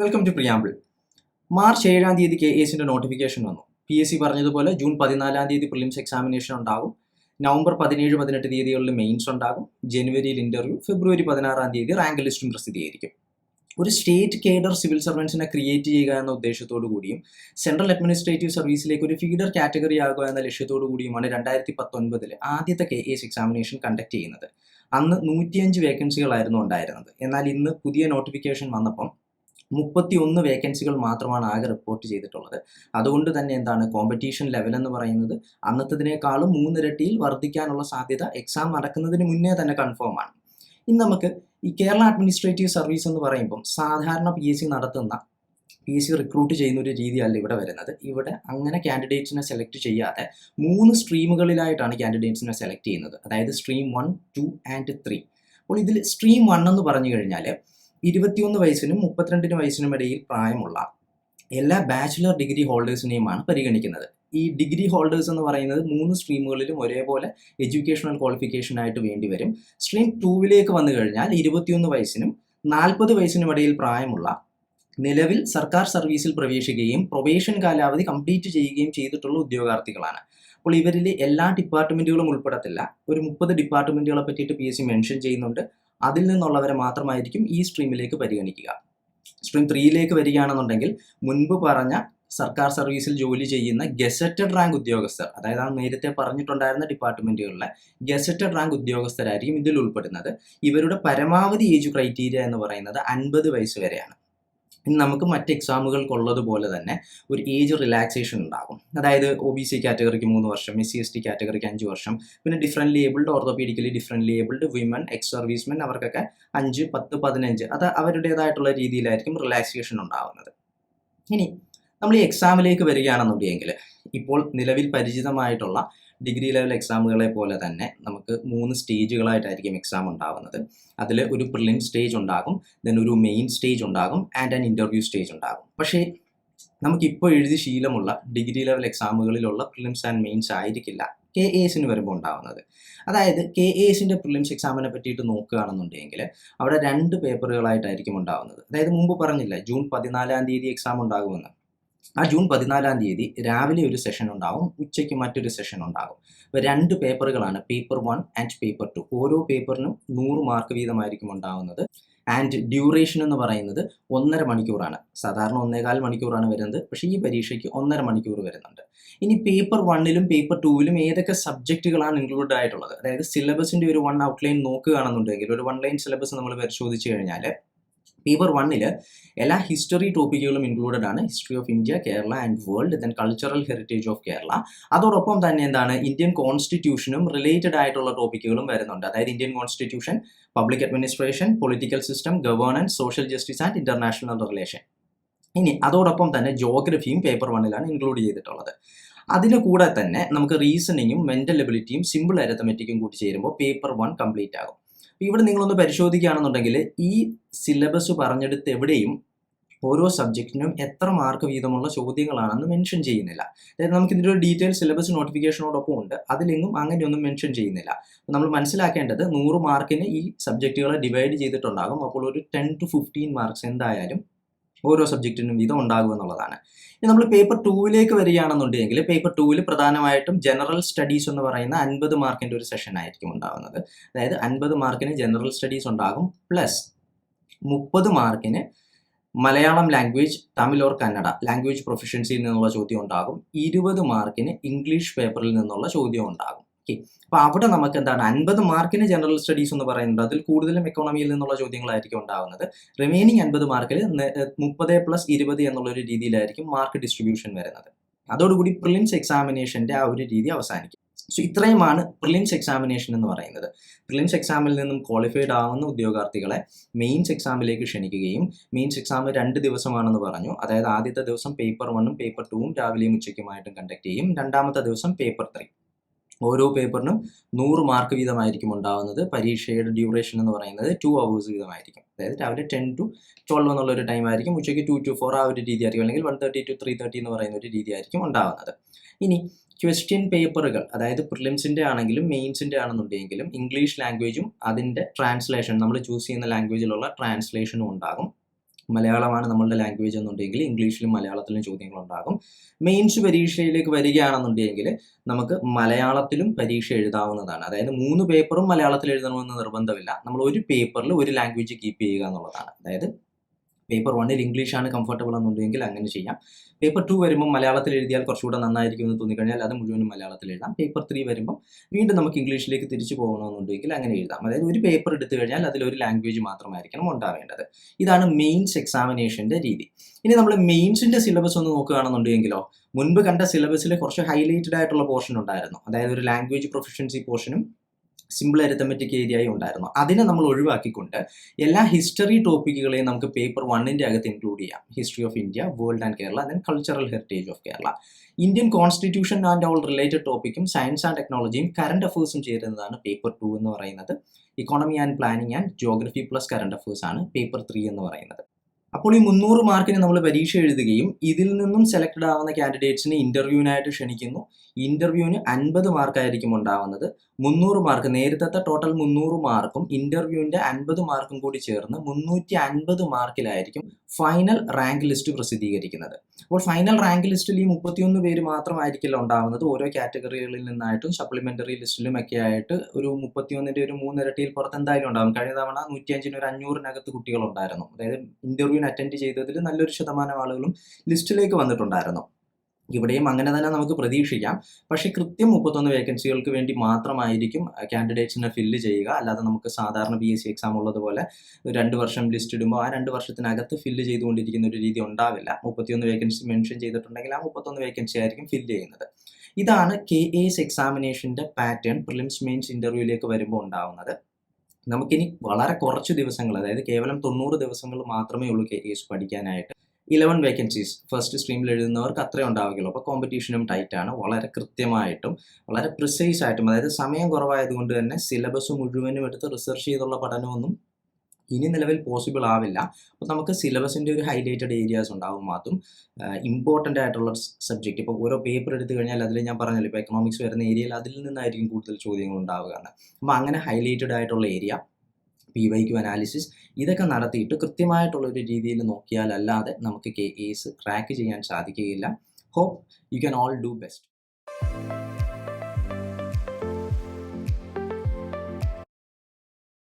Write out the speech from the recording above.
Welcome to preamble March ഏഴാം തീയതി K എസിന്റെ നോട്ടിഫിക്കേഷൻ വന്നു. പി എസ് സി പറഞ്ഞതുപോലെ ജൂൺ പതിനാലാം തീയതി പ്രിലിംസ് എക്സാമിനേഷൻ ഉണ്ടാകും. നവംബർ പതിനേഴ് പതിനെട്ട് തീയതികളിൽ മെയിൻസ് ഉണ്ടാകും. ജനുവരിയിൽ ഇന്റർവ്യൂ ഫെബ്രുവരി പതിനാറാം തീയതി റാങ്ക് ലിസ്റ്റും പ്രസിദ്ധീകരിക്കും. ഒരു സ്റ്റേറ്റ് കേഡർ സിവിൽ സർവൻസിനെ ക്രിയേറ്റ് ചെയ്യുക എന്ന ഉദ്ദേശത്തോടു കൂടിയും സെൻട്രൽ അഡ്മിനിസ്ട്രേറ്റീവ് സർവീസിലേക്ക് ഒരു ഫീഡർ കാറ്റഗറി ആകുക എന്ന ലക്ഷ്യത്തോടു കൂടിയുമാണ് രണ്ടായിരത്തി പത്തൊൻപതിൽ ആദ്യത്തെ കെ എസ് എക്സാമിനേഷൻ കണ്ടക്ട് ചെയ്യുന്നത്. അന്ന് നൂറ്റിയഞ്ച് വേക്കൻസികളായിരുന്നു ഉണ്ടായിരുന്നത്. എന്നാൽ ഇന്ന് പുതിയ നോട്ടിഫിക്കേഷൻ വന്നപ്പം മുപ്പത്തി ഒന്ന് വേക്കൻസികൾ മാത്രമാണ് ആകെ റിപ്പോർട്ട് ചെയ്തിട്ടുള്ളത്. അതുകൊണ്ട് തന്നെ എന്താണ് കോമ്പറ്റീഷൻ ലെവൽ എന്ന് പറയുന്നത് അന്നത്തതിനേക്കാളും മൂന്നിരട്ടിയിൽ വർദ്ധിക്കാനുള്ള സാധ്യത എക്സാം നടക്കുന്നതിന് മുന്നേ തന്നെ കൺഫേം ആണ്. ഇനി നമുക്ക് ഈ കേരള അഡ്മിനിസ്ട്രേറ്റീവ് സർവീസ് എന്ന് പറയുമ്പം സാധാരണ പി എസ് സി നടത്തുന്ന പി എസ് സി റിക്രൂട്ട് ചെയ്യുന്ന ഒരു രീതിയല്ല ഇവിടെ വരുന്നത്. ഇവിടെ അങ്ങനെ കാൻഡിഡേറ്റ്സിനെ സെലക്ട് ചെയ്യാതെ മൂന്ന് സ്ട്രീമുകളിലായിട്ടാണ് കാൻഡിഡേറ്റ്സിനെ സെലക്ട് ചെയ്യുന്നത്. അതായത് stream one two and three അപ്പോൾ ഇതിൽ സ്ട്രീം വൺ എന്ന് പറഞ്ഞു കഴിഞ്ഞാൽ ഇരുപത്തിയൊന്ന് വയസ്സിനും മുപ്പത്തിരണ്ടിന് വയസ്സിനും ഇടയിൽ പ്രായമുള്ള എല്ലാ ബാച്ചിലർ ഡിഗ്രി ഹോൾഡേഴ്സിനെയുമാണ് പരിഗണിക്കുന്നത്. ഈ ഡിഗ്രി ഹോൾഡേഴ്സ് എന്ന് പറയുന്നത് മൂന്ന് സ്ട്രീമുകളിലും ഒരേപോലെ എഡ്യൂക്കേഷണൽ ക്വാളിഫിക്കേഷൻ ആയിട്ട് വേണ്ടി വരും. സ്ട്രീം ടൂവിലേക്ക് വന്നു കഴിഞ്ഞാൽ ഇരുപത്തിയൊന്ന് വയസ്സിനും നാൽപ്പത് വയസ്സിനും ഇടയിൽ പ്രായമുള്ള നിലവിൽ സർക്കാർ സർവീസിൽ പ്രവേശിക്കുകയും പ്രൊബേഷൻ കാലാവധി കംപ്ലീറ്റ് ചെയ്യുകയും ചെയ്തിട്ടുള്ള ഉദ്യോഗാർത്ഥികളാണ്. അപ്പോൾ ഇവരിൽ എല്ലാ ഡിപ്പാർട്ട്മെന്റുകളും ഉൾപ്പെടത്തില്ല. ഒരു മുപ്പത് ഡിപ്പാർട്ട്മെന്റുകളെ പറ്റിയിട്ട് പി എസ് സി മെൻഷൻ ചെയ്യുന്നുണ്ട്. അതിൽ നിന്നുള്ളവരെ മാത്രമായിരിക്കും ഈ സ്ട്രീമിലേക്ക് പരിഗണിക്കുക. സ്ട്രീം ത്രീയിലേക്ക് വരികയാണെന്നുണ്ടെങ്കിൽ മുൻപ് പറഞ്ഞ സർക്കാർ സർവീസിൽ ജോലി ചെയ്യുന്ന ഗസറ്റഡ് റാങ്ക് ഉദ്യോഗസ്ഥർ അതായത് ആ നേരത്തെ പറഞ്ഞിട്ടുണ്ടായിരുന്ന ഡിപ്പാർട്ട്മെന്റുകളിലെ ഗസറ്റഡ് റാങ്ക് ഉദ്യോഗസ്ഥരായിരിക്കും ഇതിൽ ഉൾപ്പെടുന്നത്. ഇവരുടെ പരമാവധി ഏജ് ക്രൈറ്റീരിയ എന്ന് പറയുന്നത് അൻപത് വയസ്സ് വരെയാണ്. ഇനി നമുക്ക് മറ്റ് എക്സാമുകൾക്കുള്ളതുപോലെ തന്നെ ഒരു ഏജ് റിലാക്സേഷൻ ഉണ്ടാകും. അതായത് ഒ ബി സി കാറ്റഗറിക്ക് മൂന്ന് വർഷം എസ് സി എസ് ടി കാറ്റഗറിക്ക് അഞ്ച് വർഷം പിന്നെ different abled orthopedically different abled women ex servicemen അവർക്കൊക്കെ അഞ്ച് പത്ത് പതിനഞ്ച് അത് അവരുടേതായിട്ടുള്ള രീതിയിലായിരിക്കും റിലാക്സേഷൻ ഉണ്ടാകുന്നത്. ഇനി നമ്മൾ ഈ എക്സാമിലേക്ക് വരികയാണെന്നുണ്ടെങ്കിൽ ഇപ്പോൾ നിലവിൽ പരിചിതമായിട്ടുള്ള ഡിഗ്രി ലെവൽ എക്സാമുകളെ പോലെ തന്നെ നമുക്ക് മൂന്ന് സ്റ്റേജുകളായിട്ടായിരിക്കും എക്സാം ഉണ്ടാവുന്നത്. അതിൽ ഒരു പ്രിലിം സ്റ്റേജ് ഉണ്ടാകും ദെൻ ഒരു മെയിൻ സ്റ്റേജ് ഉണ്ടാകും ആൻഡ് ആൻ ഇന്റർവ്യൂ സ്റ്റേജ് ഉണ്ടാകും. പക്ഷേ നമുക്കിപ്പോൾ എഴുതി ശീലമുള്ള ഡിഗ്രി ലെവൽ എക്സാമുകളിലുള്ള പ്രിലിംസ് ആൻഡ് മെയിൻസ് ആയിരിക്കില്ല. കെ എ എസിന് വരുമ്പോൾ ഉണ്ടാവുന്നത്. അതായത് കെ എ എസിന്റെ പ്രിലിംസ് എക്സാമിനെ പറ്റിയിട്ട് നോക്കുകയാണെന്നുണ്ടെങ്കിൽ അവിടെ രണ്ട് പേപ്പറുകളായിട്ടായിരിക്കും ഉണ്ടാവുന്നത്. അതായത് മുമ്പ് പറഞ്ഞില്ല ജൂൺ പതിനാലാം തീയതി എക്സാം ഉണ്ടാകുമെന്ന്. ആ ജൂൺ പതിനാലാം തീയതി രാവിലെ ഒരു സെഷൻ ഉണ്ടാവും ഉച്ചയ്ക്ക് മറ്റൊരു സെഷൻ ഉണ്ടാകും അപ്പോൾ രണ്ട് പേപ്പറുകളാണ് paper one and paper two ഓരോ പേപ്പറിനും നൂറ് മാർക്ക് വീതമായിരിക്കും ഉണ്ടാവുന്നത്. ആൻഡ് ഡ്യൂറേഷൻ എന്ന് പറയുന്നത് ഒന്നര മണിക്കൂറാണ്. സാധാരണ ഒന്നേകാൽ മണിക്കൂറാണ് വരുന്നത്. പക്ഷേ ഈ പരീക്ഷയ്ക്ക് ഒന്നര മണിക്കൂർ വരുന്നുണ്ട്. ഇനി പേപ്പർ വണ്ണിലും പേപ്പർ ടൂവിലും ഏതൊക്കെ സബ്ജക്റ്റുകളാണ് ഇൻക്ലൂഡ് ആയിട്ടുള്ളത്? അതായത് സിലബസിന്റെ ഒരു വൺ ഔട്ട്ലൈൻ നോക്കുകയാണെന്നുണ്ടെങ്കിൽ ഒരു വൺ ലൈൻ സിലബസ് നമ്മൾ പരിശോധിച്ച് കഴിഞ്ഞാൽ പേപ്പർ വണ്ണിൽ എല്ലാ ഹിസ്റ്ററി ടോപ്പിക്കുകളും ഇൻക്ലൂഡഡ് ആണ്. History of India Kerala and world then cultural heritage of Kerala അതോടൊപ്പം തന്നെ എന്താണ്? ഇന്ത്യൻ കോൺസ്റ്റിറ്റ്യൂഷനും റിലേറ്റഡ് ആയിട്ടുള്ള ടോപ്പിക്കുകളും വരുന്നുണ്ട്. അതായത് Indian constitution public administration political system governance social justice and international relation ഇനി അതോടൊപ്പം തന്നെ ജോഗ്രഫിയും പേപ്പർ വണ്ണിലാണ് ഇൻക്ലൂഡ് ചെയ്തിട്ടുള്ളത്. അതിന് കൂടെ തന്നെ നമുക്ക് റീസണിങ്ങും മെന്റൽ എബിലിറ്റിയും സിമ്പിൾ അരത്തമെറ്റിക്കും കൂടി ചേരുമ്പോൾ പേപ്പർ വൺ കംപ്ലീറ്റ് ആകും. ഇവിടെ നിങ്ങളൊന്ന് പരിശോധിക്കുകയാണെന്നുണ്ടെങ്കിൽ ഈ സിലബസ് പറഞ്ഞെടുത്ത് എവിടെയും ഓരോ സബ്ജക്റ്റിനും എത്ര മാർക്ക് വീതമുള്ള ചോദ്യങ്ങളാണെന്ന് മെൻഷൻ ചെയ്യുന്നില്ല. അതായത് നമുക്ക് ഇതിന്റെ ഒരു ഡീറ്റെയിൽ സിലബസ് നോട്ടിഫിക്കേഷനോടൊപ്പം ഉണ്ട്. അതിലെങ്ങും അങ്ങനെയൊന്നും മെൻഷൻ ചെയ്യുന്നില്ല. നമ്മൾ മനസ്സിലാക്കേണ്ടത് നൂറ് മാർക്കിന് ഈ സബ്ജക്റ്റുകളെ ഡിവൈഡ് ചെയ്തിട്ടുണ്ടാകും. അപ്പോൾ ഒരു ടെൻ ടു ഫിഫ്റ്റീൻ മാർക്സ് എന്തായാലും ഓരോ സബ്ജക്റ്റിനും വീതം ഉണ്ടാകും എന്നുള്ളതാണ്. ഇനി നമ്മൾ പേപ്പർ ടൂവിലേക്ക് വരികയാണെന്നുണ്ടെങ്കിൽ പേപ്പർ ടൂവിൽ പ്രധാനമായിട്ടും ജനറൽ സ്റ്റഡീസ് എന്ന് പറയുന്ന അൻപത് മാർക്കിന്റെ ഒരു സെഷൻ ആയിരിക്കും ഉണ്ടാകുന്നത്. അതായത് അൻപത് മാർക്കിന് ജനറൽ സ്റ്റഡീസ് ഉണ്ടാകും പ്ലസ് മുപ്പത് മാർക്കിന് Malayalam language Tamil or Kannada language പ്രൊഫഷൻസിയിൽ നിന്നുള്ള ചോദ്യം ഉണ്ടാകും ഇരുപത് മാർക്കിന് ഇംഗ്ലീഷ് പേപ്പറിൽ നിന്നുള്ള ചോദ്യം ഉണ്ടാകും. ഓക്കെ അപ്പോൾ അവിടെ നമുക്ക് എന്താണ് അൻപത് മാർക്കിന് ജനറൽ സ്റ്റഡീസ് എന്ന് പറയുന്നത് അതിൽ കൂടുതലും എക്കോണമിയിൽ നിന്നുള്ള ചോദ്യങ്ങളായിരിക്കും ഉണ്ടാകുന്നത് റിമൈനിങ് അൻപത് മാർക്കിൽ മുപ്പത് പ്ലസ് ഇരുപത് എന്നുള്ള ഒരു രീതിയിലായിരിക്കും മാർക്ക് ഡിസ്ട്രിബ്യൂഷൻ വരുന്നത്. അതോടുകൂടി പ്രിലിംസ് എക്സാമിനേഷന്റെ ആ ഒരു രീതി അവസാനിക്കും. സോ ഇത്രയുമാണ് പ്രിലിംസ് എക്സാമിനേഷൻ എന്ന് പറയുന്നത്. പ്രിലിംസ് എക്സാമിൽ നിന്നും ക്വാളിഫൈഡ് ആവുന്ന ഉദ്യോഗാർത്ഥികളെ മെയിൻസ് എക്സാമിലേക്ക് ക്ഷണിക്കുകയും മെയിൻസ് എക്സാം രണ്ട് ദിവസമാണെന്ന് പറഞ്ഞു. അതായത് ആദ്യത്തെ ദിവസം പേപ്പർ വണ്ണും പേപ്പർ ടൂവും രാവിലെയും ഉച്ചയ്ക്കുമായിട്ടും കണ്ടക്ട് ചെയ്യും. രണ്ടാമത്തെ ദിവസം പേപ്പർ ത്രീ ഓരോ പേപ്പറിനും നൂറ് മാർക്ക് വീതമായിരിക്കും ഉണ്ടാവുന്നത്. പരീക്ഷയുടെ ഡ്യൂറേഷൻ എന്ന് പറയുന്നത് ടു അവേഴ്സ് വീതമായിരിക്കും. അതായത് രാവിലെ ടെൻ ടു ട്വൽവ് എന്നുള്ള ഒരു ടൈം ആയിരിക്കും. ഉച്ചയ്ക്ക് ടു ടു ഫോർ ആ ഒരു രീതി ആയിരിക്കും. അല്ലെങ്കിൽ one thirty two three thirty എന്ന് പറയുന്ന ഒരു രീതി ആയിരിക്കും ഉണ്ടാവുന്നത്. ഇനി ക്വസ്റ്റ്യൻ പേപ്പറുകൾ അതായത് പ്രിലിംസിന്റെ ആണെങ്കിലും മെയിൻസിന്റെ ആണെന്നുണ്ടെങ്കിലും ഇംഗ്ലീഷ് ലാംഗ്വേജും അതിന്റെ ട്രാൻസ്ലേഷൻ നമ്മൾ ചൂസ് ചെയ്യുന്ന ലാംഗ്വേജിലുള്ള ട്രാൻസ്ലേഷനും ഉണ്ടാകും. മലയാളമാണ് നമ്മളുടെ ലാംഗ്വേജ് എന്നുണ്ടെങ്കിൽ ഇംഗ്ലീഷിലും മലയാളത്തിലും ചോദ്യങ്ങൾ ഉണ്ടാകും മെയിൻസ് പരീക്ഷയിലേക്ക് വരികയാണെന്നുണ്ടെങ്കിൽ നമുക്ക് മലയാളത്തിലും പരീക്ഷ എഴുതാവുന്നതാണ്. അതായത് മൂന്ന് പേപ്പറും മലയാളത്തിൽ എഴുതണമെന്ന് നിർബന്ധമില്ല. നമ്മൾ ഒരു പേപ്പറിൽ ഒരു ലാംഗ്വേജ് കീപ്പ് ചെയ്യുക എന്നുള്ളതാണ്. അതായത് പേപ്പർ വണ്ണിൽ ഇംഗ്ലീഷാണ് കംഫർട്ടബിൾ എന്നുണ്ടെങ്കിൽ അങ്ങനെ ചെയ്യാം. പേപ്പർ ടു വരുമ്പോൾ മലയാളത്തിൽ എഴുതിയാൽ കുറച്ചുകൂടെ നന്നായിരിക്കും എന്ന് തോന്നിക്കഴിഞ്ഞാൽ അത് മുഴുവനും മലയാളത്തിൽ എഴുതാം. പേപ്പർ ത്രീ വരുമ്പോൾ വീണ്ടും നമുക്ക് ഇംഗ്ലീഷിലേക്ക് തിരിച്ചു പോകണമെന്നുണ്ടെങ്കിൽ അങ്ങനെ എഴുതാം. അതായത് ഒരു പേപ്പർ എടുത്തു കഴിഞ്ഞാൽ അതിലൊരു ലാംഗ്വേജ് മാത്രമായിരിക്കണം ഉണ്ടാവേണ്ടത്. ഇതാണ് മെയിൻസ് എക്സാമിനേഷന്റെ രീതി. ഇനി നമ്മൾ മെയിൻസിന്റെ സിലബസ് ഒന്ന് നോക്കുകയാണെന്നുണ്ടെങ്കിലോ മുൻപ് കണ്ട സിലബസിൽ കുറച്ച് ഹൈലൈറ്റഡ് ആയിട്ടുള്ള പോർഷൻ ഉണ്ടായിരുന്നു. അതായത് ഒരു ലാംഗ്വേജ് പ്രൊഫഷൻസി പോർഷനും സിമ്പിൾ അരിത്തമെറ്റിക് ഏരിയയും ഉണ്ടായിരുന്നു. അതിനെ നമ്മൾ ഒഴിവാക്കിക്കൊണ്ട് എല്ലാ ഹിസ്റ്ററി ടോപ്പിക്കുകളെയും നമുക്ക് പേപ്പർ വണ്ണിന്റെ അകത്ത് ഇൻക്ലൂഡ് ചെയ്യാം. History of India world and Kerala then cultural heritage of Kerala Indian constitution and all related ടോപ്പിക്കും science and ടെക്നോളജിയും കറണ്ട് അഫേഴ്സും ചേരുന്നതാണ് പേപ്പർ ടു എന്ന് പറയുന്നത്. Economy and planning and geography plus current affairs ആണ് paper three എന്ന് പറയുന്നത്. അപ്പോൾ ഈ മുന്നൂറ് മാർക്കിന് നമ്മൾ പരീക്ഷ എഴുതുകയും ഇതിൽ നിന്നും സെലക്ടഡ് ആവുന്ന കാൻഡിഡേറ്റ്സിനെ ഇന്റർവ്യൂവിനായിട്ട് ക്ഷണിക്കുന്നു. ഇന്റർവ്യൂവിന് അൻപത് മാർക്കായിരിക്കും ഉണ്ടാവുന്നത്. മുന്നൂറ് മാർക്ക് നേരത്തെ ടോട്ടൽ മുന്നൂറ് മാർക്കും ഇന്റർവ്യൂവിന്റെ അൻപത് മാർക്കും കൂടി ചേർന്ന് മുന്നൂറ്റി അൻപത് മാർക്കിലായിരിക്കും ഫൈനൽ റാങ്ക് ലിസ്റ്റ് പ്രസിദ്ധീകരിക്കുന്നത്. അപ്പോൾ ഫൈനൽ റാങ്ക് ലിസ്റ്റിൽ ഈ മുപ്പത്തിയൊന്ന് പേര് മാത്രമായിരിക്കില്ല ഉണ്ടാവുന്നത്. ഓരോ കാറ്റഗറികളിൽ നിന്നായിട്ടും സപ്ലിമെന്ററി ലിസ്റ്റിലും ഒക്കെ ആയിട്ട് ഒരു മുപ്പത്തിയൊന്നിന്റെ ഒരു മൂന്നിരട്ടിയിൽ പുറത്ത് എന്തായാലും ഉണ്ടാകും കഴിഞ്ഞ തവണ നൂറ്റിയഞ്ചിന് ഒരു അഞ്ഞൂറിനകത്ത് കുട്ടികളുണ്ടായിരുന്നു അതായത് ഇന്റർവ്യൂവിന് അറ്റൻഡ് ചെയ്തതിൽ നല്ലൊരു ശതമാനം ആളുകളും ലിസ്റ്റിലേക്ക് വന്നിട്ടുണ്ടായിരുന്നു. ഇവിടെയും അങ്ങനെ തന്നെ നമുക്ക് പ്രതീക്ഷിക്കാം. പക്ഷേ കൃത്യം മുപ്പത്തൊന്ന് വേക്കൻസികൾക്ക് വേണ്ടി മാത്രമായിരിക്കും കാൻഡിഡേറ്റ്സിനെ ഫില്ല് ചെയ്യുക. അല്ലാതെ നമുക്ക് സാധാരണ പി എസ് സി എക്സാം ഉള്ളതുപോലെ രണ്ട് വർഷം ലിസ്റ്റ് ഇടുമ്പോൾ ആ രണ്ട് വർഷത്തിനകത്ത് ഫില്ല് ചെയ്തുകൊണ്ടിരിക്കുന്ന ഒരു രീതി ഉണ്ടാവില്ല. മുപ്പത്തിയൊന്ന് വേക്കൻസി മെൻഷൻ ചെയ്തിട്ടുണ്ടെങ്കിൽ ആ മുപ്പത്തൊന്ന് വേക്കൻസി ആയിരിക്കും ഫില്ല് ചെയ്യുന്നത്. ഇതാണ് കെ എസ് എക്സാമിനേഷന്റെ പാറ്റേൺ പ്രിലിംസ് മെയിൻസ് ഇന്റർവ്യൂവിലേക്ക് വരുമ്പോൾ ഉണ്ടാവുന്നത്. നമുക്കിനി വളരെ കുറച്ച് ദിവസങ്ങൾ അതായത് കേവലം തൊണ്ണൂറ് ദിവസങ്ങൾ മാത്രമേ ഉള്ളൂ കെ എസ് പഠിക്കാനായിട്ട് ഇലവൻ വേക്കൻസീസ് ഫസ്റ്റ് സ്ട്രീമിൽ എഴുതുന്നവർക്ക് അത്രേ ഉണ്ടാവുകയുള്ളൂ. അപ്പോൾ കോമ്പറ്റീഷനും ടൈറ്റാണ് വളരെ കൃത്യമായിട്ടും വളരെ പ്രിസൈസ് ആയിട്ടും അതായത് സമയം കുറവായതുകൊണ്ട് തന്നെ സിലബസ് മുഴുവനും എടുത്ത് റിസർച്ച് ചെയ്തുള്ള പഠനമൊന്നും ഇനി നിലവിൽ പോസിബിൾ ആവില്ല. അപ്പോൾ നമുക്ക് സിലബസിന്റെ ഒരു ഹൈലൈറ്റഡ് ഏരിയാസ് ഉണ്ടാവും മാത്രം. ഇമ്പോർട്ടന്റ് ആയിട്ടുള്ള സബ്ജക്റ്റ് ഇപ്പോൾ ഓരോ പേപ്പർ എടുത്തു കഴിഞ്ഞാൽ അതിൽ ഞാൻ പറഞ്ഞല്ലോ ഇപ്പോൾ എക്കണോമിക്സ് വരുന്ന ഏരിയയിൽ അതിൽ നിന്നായിരിക്കും കൂടുതൽ ചോദ്യങ്ങൾ ഉണ്ടാവുക അപ്പോൾ അങ്ങനെ ഹൈലൈറ്റഡ് ആയിട്ടുള്ള area P Y Q analysis ഇതൊക്കെ നടത്തിയിട്ട് കൃത്യമായിട്ടുള്ള ഒരു രീതിയിൽ നോക്കിയാലല്ലാതെ നമുക്ക് കെ എസ് ക്രാക്ക് ചെയ്യാൻ സാധിക്കുകയില്ല. Hope you can all do best